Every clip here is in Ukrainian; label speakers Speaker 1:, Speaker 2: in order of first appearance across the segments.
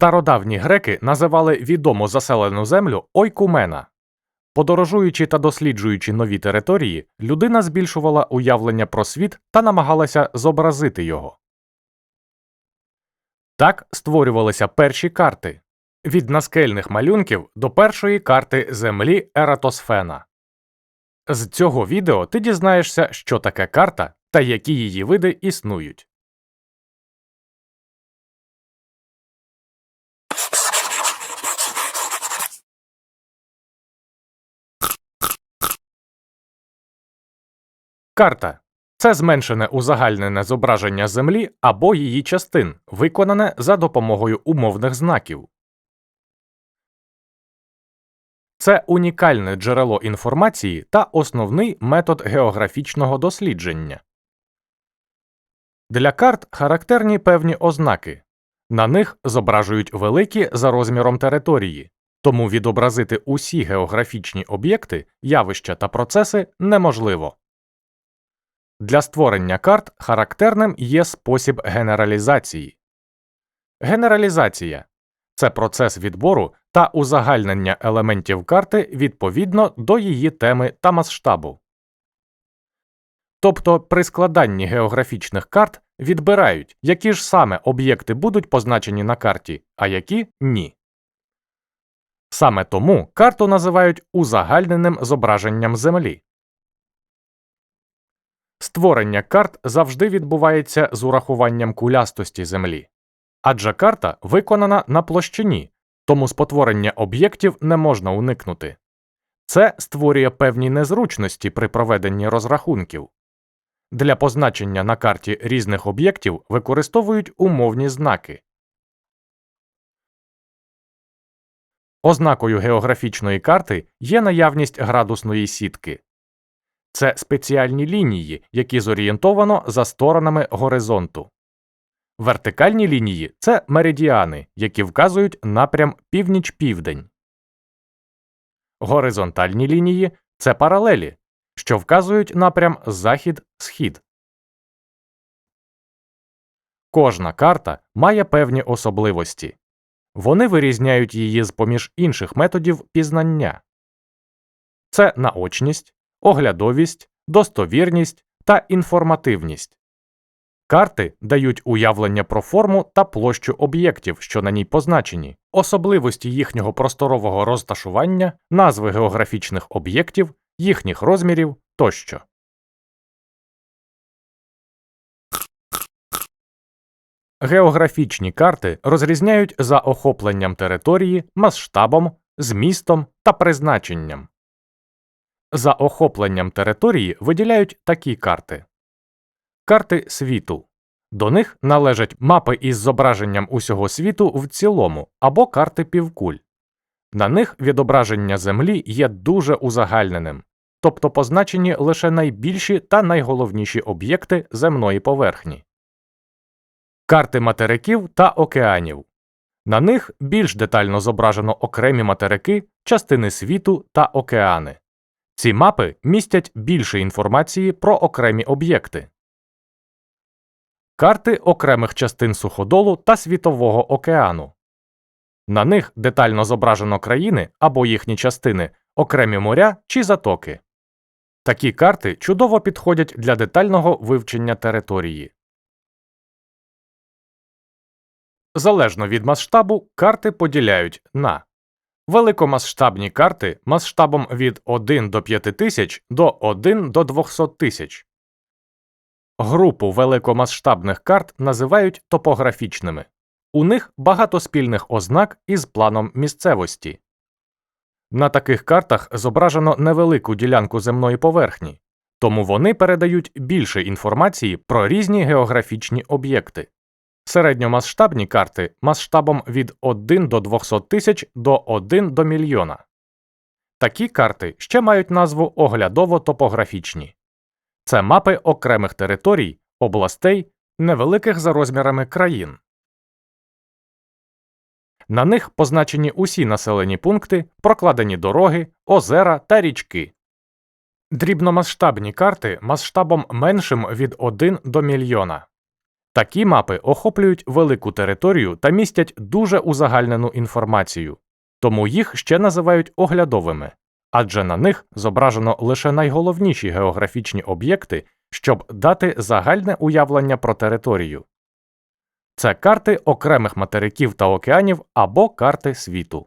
Speaker 1: Стародавні греки називали відому заселену землю ойкумена. Подорожуючи та досліджуючи нові території, людина збільшувала уявлення про світ та намагалася зобразити його. Так створювалися перші карти від наскельних малюнків до першої карти Землі Ератосфена. З цього відео ти дізнаєшся, що таке карта та які її види існують. Карта це зменшене узагальнене зображення Землі або її частин, виконане за допомогою умовних знаків. Це унікальне джерело інформації та основний метод географічного дослідження. Для карт характерні певні ознаки. На них зображують великі за розміром території, тому відобразити усі географічні об'єкти, явища та процеси неможливо. Для створення карт характерним є спосіб генералізації. Генералізація це процес відбору та узагальнення елементів карти відповідно до її теми та масштабу. Тобто при складанні географічних карт відбирають, які ж саме об'єкти будуть позначені на карті, а які ні. Саме тому карту називають узагальненим зображенням Землі. Створення карт завжди відбувається з урахуванням кулястості Землі. Адже карта виконана на площині, тому спотворення об'єктів не можна уникнути. Це створює певні незручності при проведенні розрахунків. Для позначення на карті різних об'єктів використовують умовні знаки. Ознакою географічної карти є наявність градусної сітки. Це спеціальні лінії, які зорієнтовано за сторонами горизонту. Вертикальні лінії це меридіани, які вказують напрям північ-південь. Горизонтальні лінії це паралелі, що вказують напрям захід-схід. Кожна карта має певні особливості. Вони вирізняють її з поміж інших методів пізнання це наочність, оглядовість, достовірність та інформативність. Карти дають уявлення про форму та площу об'єктів, що на ній позначені, особливості їхнього просторового розташування, назви географічних об'єктів, їхніх розмірів тощо. Географічні карти розрізняють за охопленням території, масштабом, змістом та призначенням. За охопленням території виділяють такі карти карти світу. До них належать мапи із зображенням усього світу в цілому або карти півкуль. На них відображення Землі є дуже узагальненим, тобто позначені лише найбільші та найголовніші об'єкти земної поверхні. Карти материків та океанів. На них більш детально зображено окремі материки, частини світу та океани. Ці мапи містять більше інформації про окремі об'єкти. Карти окремих частин суходолу та Світового океану. На них детально зображено країни або їхні частини, окремі моря чи затоки. Такі карти чудово підходять для детального вивчення території. Залежно від масштабу, карти поділяють на великомасштабні карти масштабом від 1 до 5000 до 1 до 200 тисяч. Групу великомасштабних карт називають топографічними. У них багато спільних ознак із планом місцевості. На таких картах зображено невелику ділянку земної поверхні, тому вони передають більше інформації про різні географічні об'єкти. Середньомасштабні карти масштабом від 1 до 200 тисяч до 1 до мільйона. Такі карти ще мають назву оглядово-топографічні. Це мапи окремих територій, областей, невеликих за розмірами країн. На них позначені усі населені пункти, прокладені дороги, озера та річки. Дрібномасштабні карти масштабом меншим від 1 до мільйона. Такі мапи охоплюють велику територію та містять дуже узагальнену інформацію, тому їх ще називають оглядовими, адже на них зображено лише найголовніші географічні об'єкти, щоб дати загальне уявлення про територію. Це карти окремих материків та океанів або карти світу.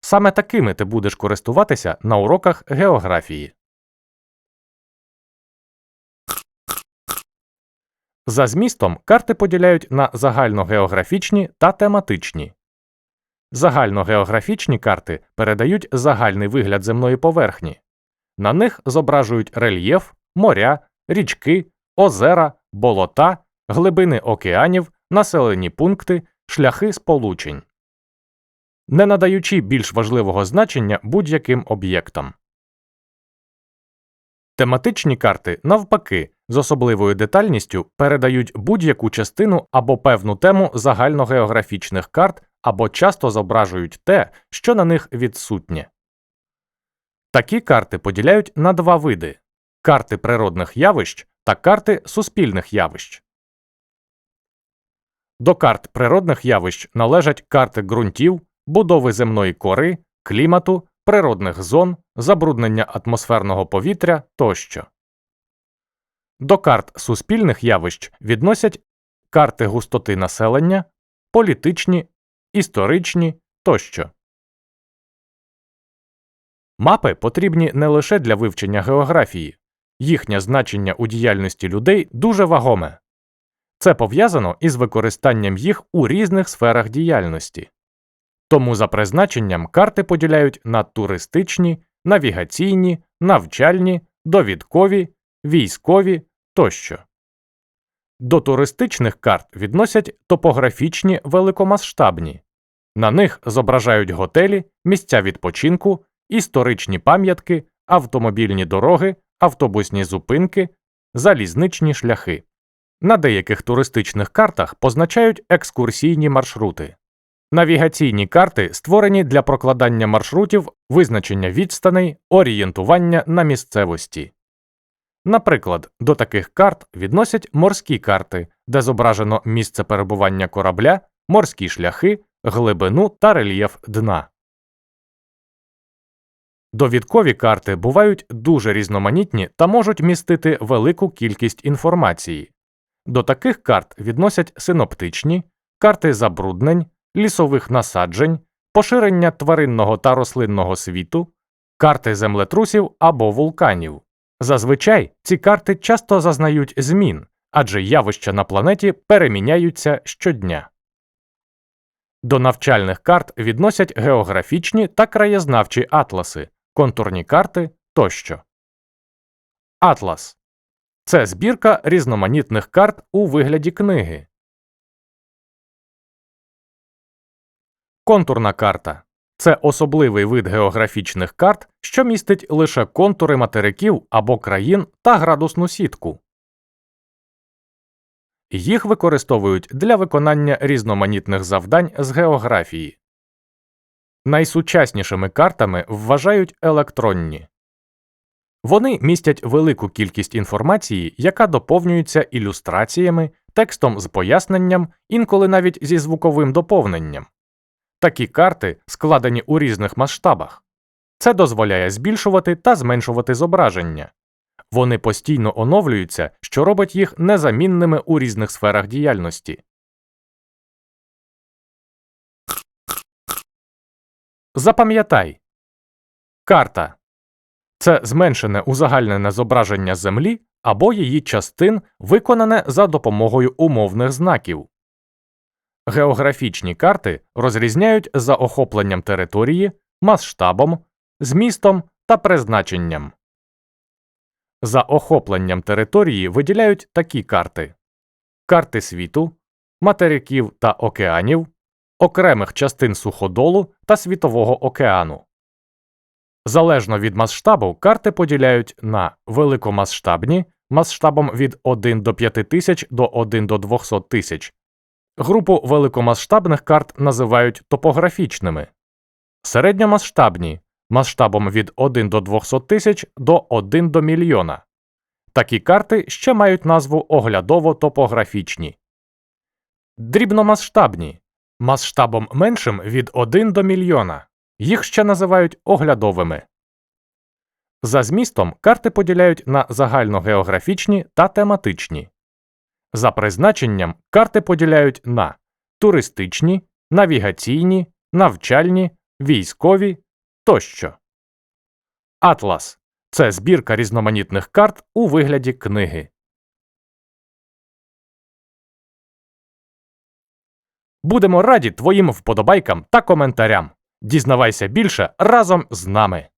Speaker 1: Саме такими ти будеш користуватися на уроках географії. За змістом карти поділяють на загальногеографічні та тематичні. Загальногеографічні карти передають загальний вигляд земної поверхні. На них зображують рельєф, моря, річки, озера, болота, глибини океанів, населені пункти, шляхи сполучень, не надаючи більш важливого значення будь-яким об'єктам. Тематичні карти, навпаки, з особливою детальністю передають будь-яку частину або певну тему загальногеографічних карт або часто зображують те, що на них відсутнє. Такі карти поділяють на два види карти природних явищ та карти суспільних явищ. До карт природних явищ належать карти ґрунтів, будови земної кори, клімату, природних зон, забруднення атмосферного повітря тощо. До карт суспільних явищ відносять карти густоти населення, політичні, історичні тощо. Мапи потрібні не лише для вивчення географії, їхнє значення у діяльності людей дуже вагоме. Це пов'язано із використанням їх у різних сферах діяльності. Тому за призначенням карти поділяють на туристичні, навігаційні, навчальні, довідкові, військові тощо. До туристичних карт відносять топографічні великомасштабні. На них зображають готелі, місця відпочинку, історичні пам'ятки, автомобільні дороги, автобусні зупинки, залізничні шляхи. На деяких туристичних картах позначають екскурсійні маршрути. Навігаційні карти створені для прокладання маршрутів, визначення відстаней, орієнтування на місцевості. Наприклад, до таких карт відносять морські карти, де зображено місце перебування корабля, морські шляхи, глибину та рельєф дна. Довідкові карти бувають дуже різноманітні та можуть містити велику кількість інформації. До таких карт відносять синоптичні, карти забруднень, лісових насаджень, поширення тваринного та рослинного світу, карти землетрусів або вулканів. Зазвичай ці карти часто зазнають змін, адже явища на планеті переміняються щодня. До навчальних карт відносять географічні та краєзнавчі атласи, контурні карти тощо. Атлас це збірка різноманітних карт у вигляді книги. Контурна карта це особливий вид географічних карт, що містить лише контури материків або країн та градусну сітку. Їх використовують для виконання різноманітних завдань з географії. Найсучаснішими картами вважають електронні. Вони містять велику кількість інформації, яка доповнюється ілюстраціями, текстом з поясненням, інколи навіть зі звуковим доповненням. Такі карти складені у різних масштабах. Це дозволяє збільшувати та зменшувати зображення. Вони постійно оновлюються, що робить їх незамінними у різних сферах діяльності. Запам'ятай карта це зменшене узагальнене зображення Землі або її частин, виконане за допомогою умовних знаків. Географічні карти розрізняють за охопленням території, масштабом, змістом та призначенням. За охопленням території виділяють такі карти карти світу, материків та океанів, окремих частин суходолу та Світового океану. Залежно від масштабу карти поділяють на великомасштабні масштабом від 1 до 5000 до 1 до 200 тисяч Групу великомасштабних карт називають топографічними, середньомасштабні масштабом від 1 до 200 тисяч до 1 до мільйона, Такі карти ще мають назву оглядово-топографічні. Дрібномасштабні масштабом меншим від 1 до мільйона. Їх ще називають оглядовими. За змістом карти поділяють на загальногеографічні та тематичні. За призначенням карти поділяють на туристичні, навігаційні, навчальні, військові тощо. Атлас це збірка різноманітних карт у вигляді книги. Будемо раді твоїм вподобайкам та коментарям. Дізнавайся більше разом з нами.